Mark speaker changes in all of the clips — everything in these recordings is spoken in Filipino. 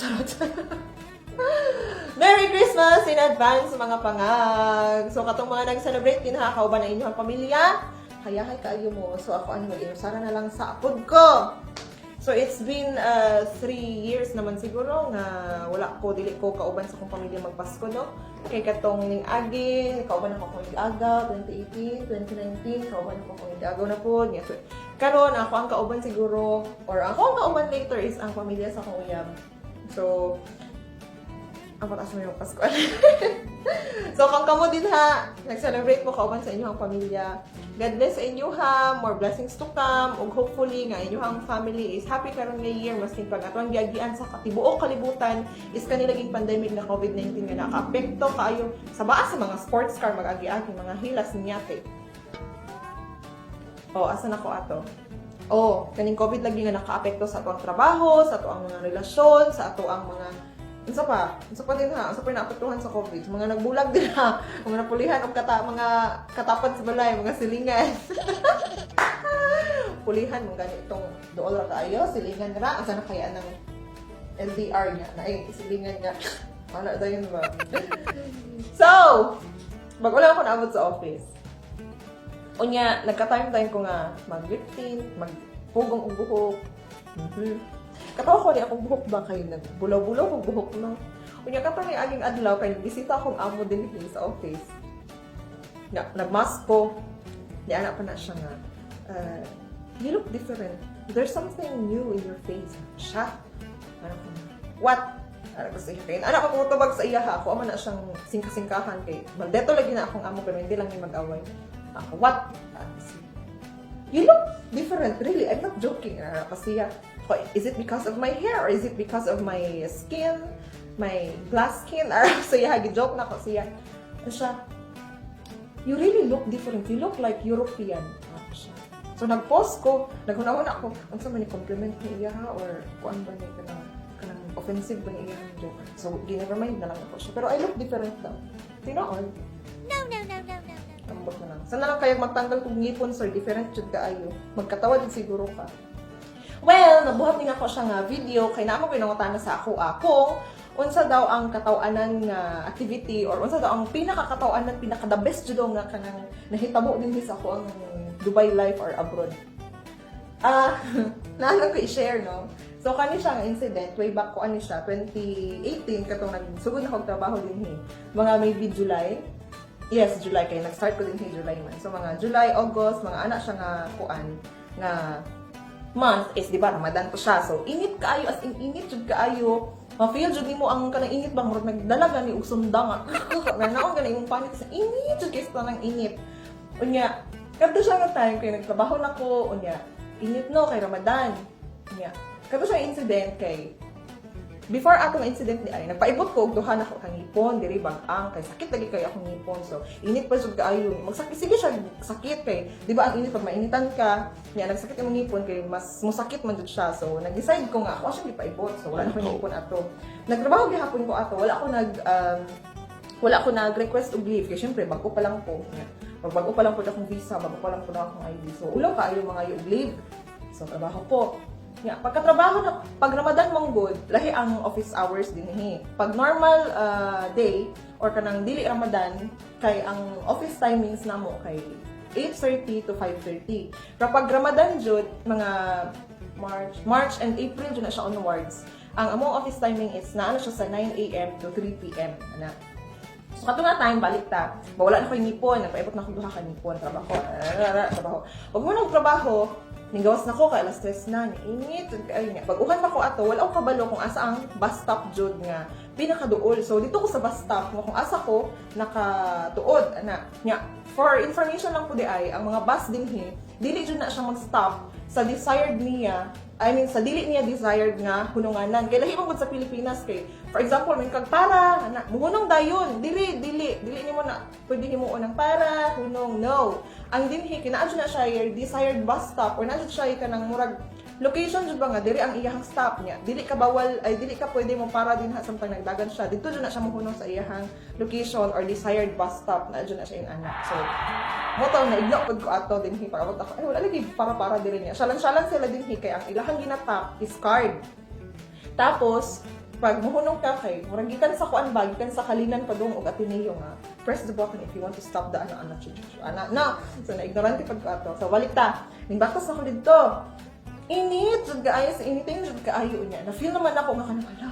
Speaker 1: Charot. Merry Christmas in advance mga pangag! So katong mga nag-celebrate din ha, kauban ang inyong pamilya, hayahay kaayo mo. So ako ano mag sana na lang sa apod ko. So it's been uh, three years naman siguro nga wala ko, dili ko kauban sa akong pamilya magpasko, no? Kay katong ning agi, kauban ako kung agaw, 2018, 2019, kauban ako kung agaw na po. Yes. Karon ako ang kauban siguro, or ako ang kauban later is ang pamilya sa akong uyab. So, ang patas mo yung Pasko. so, kung kamo din ha, nag-celebrate mo kauban sa inyong pamilya. God bless sa inyo ha, more blessings to come, ug hopefully nga inyong family is happy karon nga year, maskin pag atong giagian sa katibuok kalibutan, is kanilaging pandemic na COVID-19 nga nakaapekto kaayo sa baa sa mga sports car mag-agi-agi, mga hilas ninyate. Oh, asa na ko ato? Oh, kaning COVID lagi nga nakaapekto sa ato ang trabaho, sa ato ang mga relasyon, sa ato ang mga Unsa pa? Unsa pa din ha? Unsa pa naapektuhan sa COVID? Mga nagbulag din ha. Mga napulihan og kata mga katapan sa balay, mga silingan. Pulihan mo gani itong dool ra kaayo, silingan ra asa na kaya ng LDR niya na ay silingan niya. Wala dayon ba? so, bago lang ako naabot sa office. Unya, nagka-time-time ko nga mag-lip tint, mag-pugong og buhok. Mhm. Katawa ko ni akong buhok ba kay nagbulaw-bulaw kong buhok no. Unya ka ni aging adlaw kay bisita akong amo din sa office. Na, nagmask ko. Di anak pa na siya nga. Uh, you look different. There's something new in your face. Siya. Ano ko. What? Ano ko sa iya kayo. Anak ko tubag sa iya ha. Ako ama na siyang singka-singkahan kay. Maldeto lagi na akong amo pero hindi lang yung mag-away. Ako, what? Si- you look different, really. I'm not joking. Uh, kasi, uh, is it because of my hair or is it because of my skin, my glass skin? Or siya, joke na ko. Ano siya, you really look different. You look like European. Siya. So, nag-post ko, naghunahon ako, ang sa ni compliment ni iya or kuan ba ni ka kanang offensive ba ni iya ang joke. So, di never mind na lang ako siya. Pero I look different daw. Tinoon.
Speaker 2: No, no, no, no, no,
Speaker 1: Ambot na lang. Sana lang kayo magtanggal kong ngipon, sir. Different jud kaayo. Magkatawa din siguro ka. Well, nabuhat din ako siya nga video kay naamo pinangutan sa ako ako unsa daw ang katawanan nga activity or unsa daw ang pinakakatawanan pinaka the best jud nga kanang nahitabo din sa ako ang Dubai life or abroad. Ah, naalang ko i-share no. So kani siya nga incident way back ko ani siya 2018 katong nagsugod na kog trabaho din hi. Mga maybe July. Yes, July kay nag-start ko din hi July man. So mga July, August, mga anak siya nga kuan nga month is di ba Ramadan to siya. So init kaayo as in init jud kaayo. Ma-feel jud nimo ang kanang init bang murag nagdalaga ni usundang. Na naon kanang imong panit sa init jud kay sa init. Unya, kadto siya nga time kay nagtrabaho na ko unya. Init no kay Ramadan. Unya, kadto siya incident kay Before atong incident ni ay nagpaibot ko duha na ako kang ngipon diri bag-ang kay sakit lagi kay akong ngipon. So init pa jud kaayo. Magsakit sige siya sakit kay di ba ang init pag mainitan ka niya nagsakit yung ngipon kay mas musakit man jud siya. So nag-decide ko nga ako siya gipaibot so wala na ko ngipon ato. Nagtrabaho gihapon ko ato. Wala ako nag um, wala ako nag-request og leave. Kay syempre bago pa lang po. Pag bago pa lang po akong visa bago pa lang po akong ID so ulaw kaayo mga yung leave. So trabaho po Yeah, pagkatrabaho na, pag Ramadan mong good, lahi ang office hours din eh. Pag normal uh, day, or kanang dili Ramadan, kay ang office timings na mo kay 8.30 to 5.30. Pero pag Ramadan jud, mga March, March and April jud na siya onwards. Ang among office timing is na ano siya sa 9 a.m. to 3 p.m. Ana. So kato nga time balik ta. Wala na ko yung ngipon, nagpaibot na akong duha ka ngipon, trabaho. Ah, trabaho. Pag mo nang trabaho, Ninggawas na ko kay alas stress na ni init jud kay niya. Pag uhan pa ko ato, wala ko kabalo kung asa ang bus stop jud nga pinakaduol. So dito ko sa bus stop nga kung asa ko nakatuod ana. Nya, for information lang po di ay ang mga bus din hi, dili jud na siya mag-stop sa desired niya I mean, sa dili niya desired nga hununganan. Kaya lahi mo sa Pilipinas kay, for example, may kagpara, na, muhunong dayon, dili, dili, dili ni mo na, pwede himuon ng para, hunong, no. Ang dinhi, kinaadyo na siya your desired bus stop, or nadyo siya ka ng murag, location jud ba nga, dili ang iyahang stop niya. Dili ka bawal, ay dili ka pwede mo para din ha, samtang nagdagan siya. Dito na siya muhunong sa iyahang location or desired bus stop, na na siya yung anak. So, mo taw na igno pud ko ato din hi para ako ay wala lagi para para diri niya. Salan salan sila din kay ang ilahang ginatap is card. Tapos pag muhunong ka kay murag gikan sa kuan ba gikan sa kalinan pa dong og Ateneo nga press the button if you want to stop the ano ano chu. ana na so na ignorante pag ato so balik ta ning batas ako didto init jud kaayo sa initing jud kaayo niya na feel naman ako nga kanang ala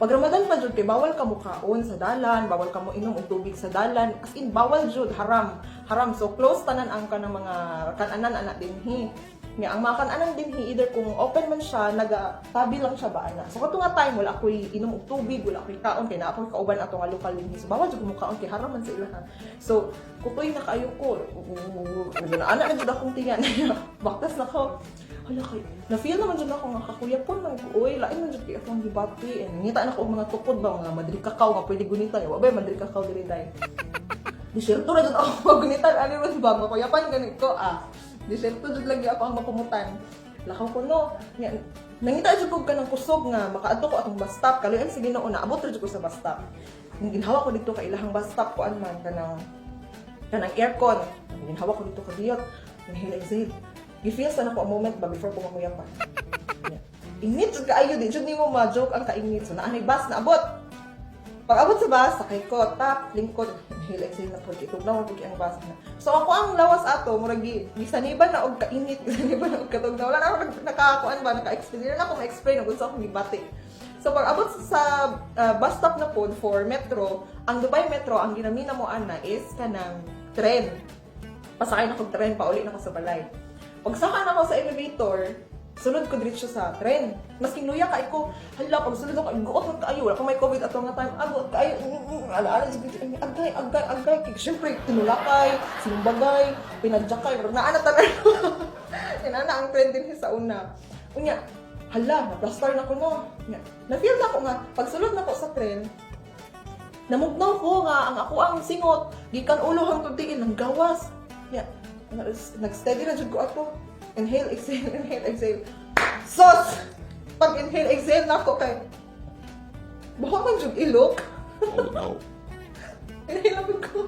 Speaker 1: pag Ramadan pa jud kay bawal ka mukaon sa dalan, bawal ka mo inom og tubig sa dalan. As in bawal jud haram. Haram so close tanan ang kanang mga kananan anak dinhi. Nga ang mga kananan dinhi either kung open man siya, naga tabi lang siya ba ana. So kato nga time wala ako'y inom og tubig, wala ako'y kaon kay naa ako'y kauban ato nga lokal dinhi. So bawal jud ko mukaon kay haram man sa ilaha. So kutoy na kayo ko. Una ana na jud akong tingan. Baktas na ko hala kay na feel naman jud ako nga kakuyapon man ko oy lain man jud kay akong gibati and ngita na ko mga tukod ba mga madri kakao nga pwede gunitan wa ba madri kakao diri dai Disyerto na jud ako magunitan ani man ba makuyapan ganit ko ah Disyerto jud lagi ako ang mapumutan lakaw ko no Nga, nangita jud ko kanang kusog nga makaadto ko atong bus stop. Kaluyan sige na una abot jud ko sa bus stop. Ginhawa ko dito kay ilahang bus stop ko man kanang kanang aircon. Ginhawa ko dito kadiyot nahila exhale gi-feel sa nako a moment ba before ko mamuyapan init jud kaayo di jud nimo ma-joke ang kainit. So naanay bus na abot pag abot sa bus sakay ko tap lingkod inhale exhale na po ito na mo ang bus na so ako ang lawas ato murag gi gisaniban na og kainit gisaniban na og katog na. Wala na ako nakakuan ba naka-explain. Na ako ma-explain og unsa akong gibati So pag abot sa uh, bus stop na po for metro, ang Dubai Metro, ang ginamina mo ana is kanang tren. Pasakay na kog tren, pauli na ko sa balay. Pag saka na ako sa elevator, sunod ko diretso sa tren. Mas kinuya ka ko, hala, pag sunod ako, guot mo kaayo, wala pa may COVID ato nga time, agot mm, ala-ala, agay, agay, agay, kay siyempre, tinulakay, sinumbagay, pinadjakay, naana talaga. Inana ang trend din sa una. Unya, hala, na-plaster na ko no. Na-feel na ko nga, pag sulod na ko sa tren, namugnaw ko nga, ang ako ang singot, gikan ulo hangtod tingin ng gawas. Ya, nag-steady na jud ko ako. Inhale, exhale, inhale, exhale. Sos! Pag inhale, exhale na ako kay, baka man jud ilok.
Speaker 3: Oh no.
Speaker 1: Inhale na ko.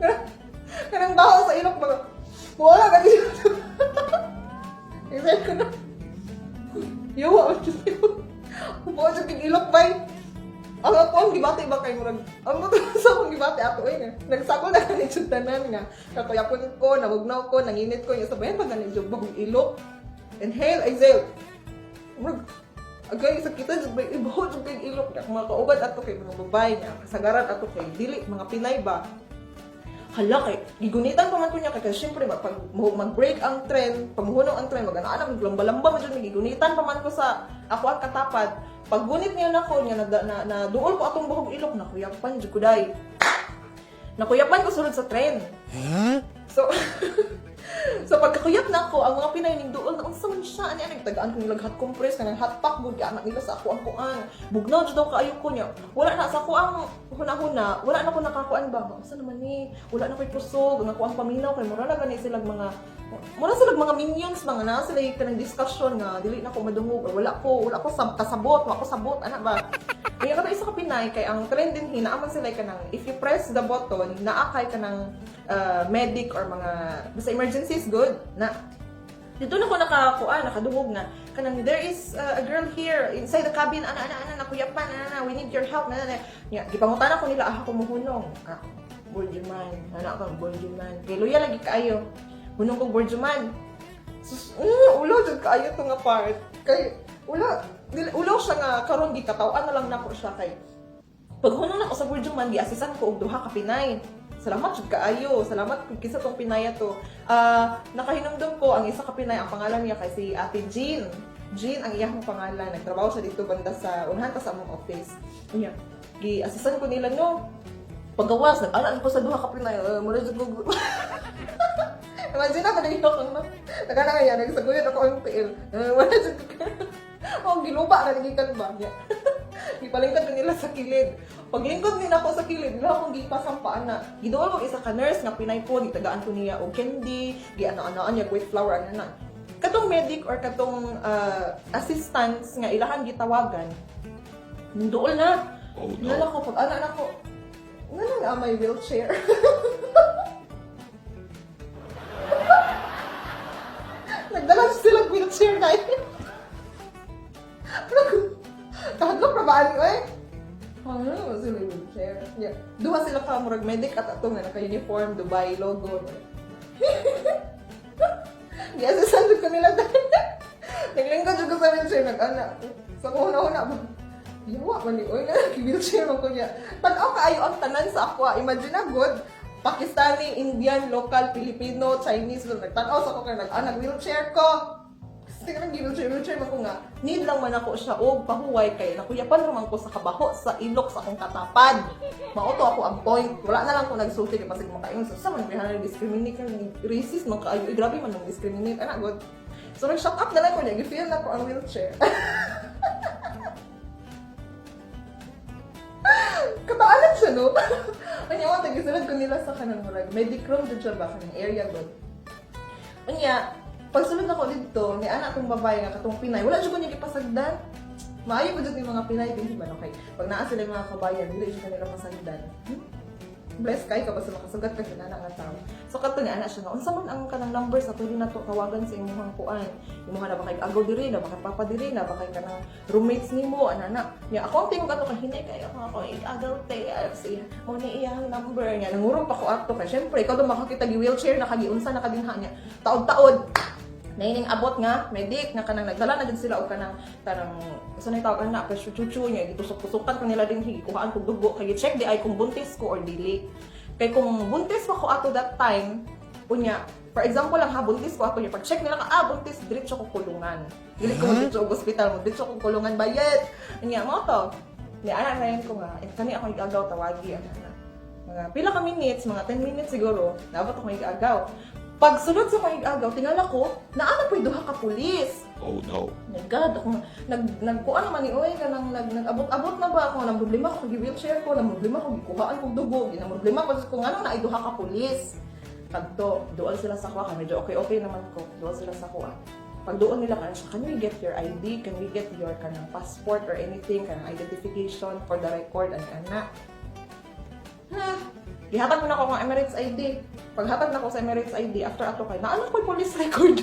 Speaker 1: Kanang baho sa ilok mga, jud nga. Kakuyapon ko, nabugnaw ko, nanginit ko, yung sabayan pa ganin jud bagong ilok. Inhale, exhale. Murag agay sa kita jud ibaho jud kay ilok na mga kaugad ato kay mga babae nga kasagaran ato kay dili mga Pinay ba hala kay gigunitan pa man ko niya kay kasi syempre pag mag-break ang trend pamuhunong ang trend magana ana lamba-lamba man jud gigunitan pa man ko sa ako ang katapad pag gunit niya nako niya na, na, na duol ko atong buhog ilok na kuyapan jud ko day nakuyapan ko sulod sa trend. So So pagkakuyap na ako, ang mga Pinay ning duol na unsa man siya ani ani tagaan ko nilag hot compress kanang hot pack gud ka anak nila sa ako ang kuan. Bugnaw jud daw kaayo ko niya. Wala na sa ako ang huna-huna, wala na ko nakakuan ba. Unsa naman ni? Wala na koy kusog, nga kuan paminaw kay mura na gani sila mga mura sila mga minions mga na sila yung kanang discussion nga dili na ko madungog wala ko wala ko sab kasabot, wala ko sabot ana ba. Kaya kada isa ka Pinay kay ang trend din hinaaman sila kanang if you press the button naa kay kanang uh, medic or mga basta emergency is good na. Dito na ko nakakuha nakadungog na. Kanang there is uh, a girl here inside the cabin ana ana ana nakuyapan ana ana we need your help na na ya gipangutan ko nila ah ako muhunong ah Borjuman ana kang Borjuman. Kay luya lagi kaayo. Hunong kong Borjuman. Sus mm, ulo jud kaayo to nga part. Kay dili ulo siya nga karon gikataw-an na lang nako siya kay pag hunong na ko sa Borjuman giasisan ko og duha ka Pinay Salamat jud kaayo. Salamat kung kisa tong Pinaya to. Ah, nakahinumdum ko ang isa ka Pinay ang pangalan niya kay si Ate Jean. Jean ang iyang pangalan. Nagtrabaho siya dito banda sa unahan ta sa among office. Unya, gi asisan ko nila no. Paggawas, nag-alaan ko sa duha ka Pinay. Uh, mula jud ko. Imagine ako naging kang no. Nagana nga yan, nagsaguyod ako ang PL. Uh, wala jud ko. Oh, giluba na nagikan ba? Yeah. Gipalingkod ko nila sa kilid. Paglingkod nila ako sa kilid, nila akong gipasampaan na. Giduol ko isa ka nurse nga pinay po, gitagaan ko niya og candy, giano-anoan niya with flour ano na. Katong medic or katong uh, assistants nga ilahan gitawagan. Dool na.
Speaker 3: Oh
Speaker 1: Nala
Speaker 3: no.
Speaker 1: ko pag ana na ko. Nga nga may wheelchair. Nagdala sila wheelchair na Pero na ba kuhaan ko eh. Ano, sila yung chair. Yeah. Duha sila ka, murag medic at atong na naka-uniform, Dubai logo. yes, sasandod ko nila dahil. Naglingkod ko sa wheelchair, nag-anak. Sa una-una ba? Yawa man ni oy na wheelchair man ko niya. Tanaw kaayo ang tanan sa ako. ah. Imagine na good. Pakistani, Indian, local, Filipino, Chinese, nagtanaw sa ako kaya nag-anak wheelchair ko. Sige wheelchair man ko nga. Need lang man ako siya og pahuway kay nakuyapan naman ko sa kabaho sa ilok sa akong katapad. Mauto ako ang point. Wala na lang ko nagsulti kay pasig makaingon sa man kaya discriminate ka racist man kaayo. Eh, grabe man nang discriminate ana god. So nag-shock up na lang ko niya, gi-feel na ko ang wheelchair. Kataanan siya, no? Anya, wala, tagisunod ko nila sa kanang murag. Medicrom dito siya ba? Kanang area doon. Anya, pagsunod ako dito, ni anak kong babae nga katong Pinay, wala siya ko niya ipasagdan. Maayo ko dito yung mga Pinay, din ba? Okay. Pag naa sila yung mga kabayan, dili siya kanila pasagdan. Hmm? Bless kay ka basta makasugat ka sa anak nga tao. So kato ni anak siya nga, unsa man ang kanang number sa pwede na to tawagan sa imong kuan. Imong na ba kay agaw diri na ba kay papa diri na ba kay kanang roommates nimo ana Nya ako ang tingog ato kay hinay kay ako ako agaw te siya. Mo ni iyang number niya. Nangurong pa ko ato kay syempre ikaw do makakita gi wheelchair na kagiunsa na kadinha niya. Taod-taod Naining abot nga, medic, nga kanang nagdala na din sila o kanang, kanang, sa na tawag na, pressure chuchu niya, gitusok-tusukan ko nila din, hikuhaan kong dugo, kaya check di ay kung buntis ko or dili. Kaya kung buntis pa ko ato that time, unya, for example lang ha, buntis ko ato niya, pag check nila ka, ah, buntis, diretso ko kulungan. Dili ko diretso og hospital mo, diretso ko kulungan, bayad. Unya, mo to. Ni anak na ko nga, eh, kani ako igagaw tawagi, ana na. Mga pila ka minutes, mga 10 minutes siguro, dapat ako igagaw. Pag sunod sa mga igagaw, tingala ko, naana po duha ka pulis.
Speaker 3: Oh no.
Speaker 1: My God, ako nag nagkuan naman ni Oy kanang nag nag-abot-abot na ba ako nang problema ko gi wheelchair ko, nang problema ko gikuhaan kog dugo, ginang problema ko ko ngano na duha ka pulis. Kadto, duol sila sa kuha, medyo okay-okay naman ko. Duol sila sa kuha. Pag doon nila kanang can we get your ID? Can we get your kanang passport or anything, kanang identification for the record and ana? Ha? Gihatag mo na ako ng Emirates ID. Paghatag na ako sa Emirates ID, after ato kay, naanak ko police record.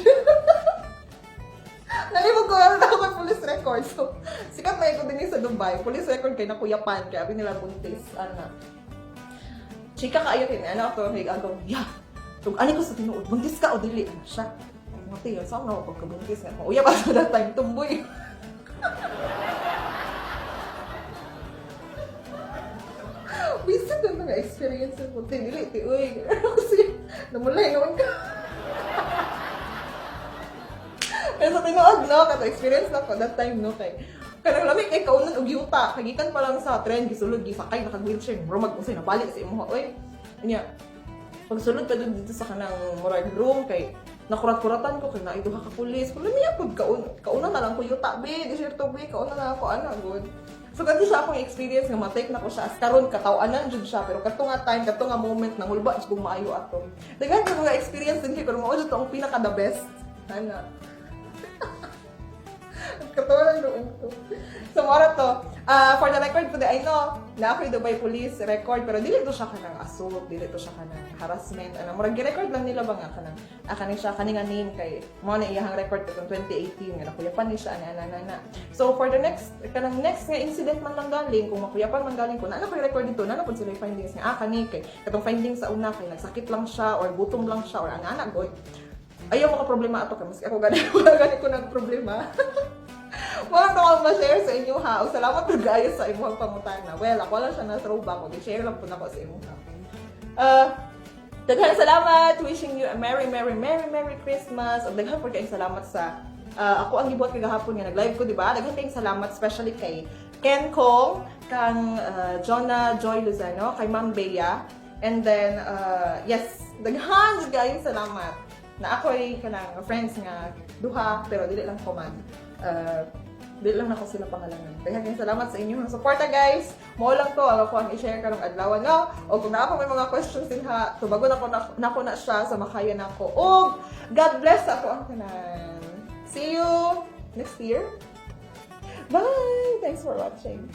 Speaker 1: Nalibog ko na ako police record. So, sikat na ko din sa Dubai. Police record kay nakuyapan. Kaya abi nila buntis. Ano. Chika ka ayo ano to hig ako. Yeah. Tug ani ko sa tinuod. Buntis ka o dili ano siya. Ang mga tiyo, saan na ako pagkabuntis nga. Uya pa sa that time, tumboy. Bisan na mga experience ko. Dili, ti, uy. Kasi, namulay naman ka. Pero sa tinuod, no, kato experience na ko that time, no, kay kanang lami kay kaunan og yuta, kagikan pa lang sa tren gisulod gisakay naka wheelchair, bro mag-usay na balik sa imong oy. Anya. Pagsulod pa dun dito sa kanang murag room kay nakurat-kuratan ko kay naido ka pulis. Lami pud kaun kauna na lang ko yuta be, di sure to be, kauna na ako ana good. So kadto siya akong experience nga matake na ko siya as karon katawanan jud siya pero kadto nga time kadto nga moment nang hulba jud kong maayo ato. Dagan ko nga experience din kay pero mao jud ang pinaka the best. Ana. Katawa lang doon to. So, mora to. Ah, for the record today, I know, na ako yung Dubai Police record, pero dili to siya kanang assault, dili to siya kanang harassment. Ano, murag record lang nila ba nga kanang, ah, kaning siya, kaning nga name kay, mo na iyahang record to 2018, nga nakuyapan ni siya, ana, ana, ana. So, for the next, kanang next nga incident man lang galing, kung makuyapan man galing ko, na ko yung record dito, na po sila findings nga, ah, kani, kay, katong findings sa una, kay nagsakit lang siya, or gutom lang siya, or ana, ana, good. Ayaw mo ka problema ato, kay, maski ako gani, wala gani ko nag problema. Wala na akong ma-share sa inyo ha. O salamat po guys sa inyong pangutana. Well, ako lang siya na throwback. O, share lang po na ko sa inyo ha. Uh, daghan salamat. Wishing you a Merry, Merry, Merry, Merry Christmas. O daghan po kayong salamat sa uh, ako ang gibuhat kagahapon nga nag-live ko, di ba? Daghan kayong salamat especially kay Ken Kong, kang uh, Jonah Joy Luzano, kay Ma'am Bea, and then, uh, yes, daghan kayong salamat na ako ay kanang friends nga duha pero dili lang ko man uh, dili lang nako sila pangalangan. Kaya kayong salamat sa inyong suporta guys. Mo lang to ako ang i-share karong adlaw no. O kung naa may mga questions din ha, tubago na ko na, nako na siya sa makaya nako. O God bless ako ang tanan. See you next year. Bye. Thanks for watching.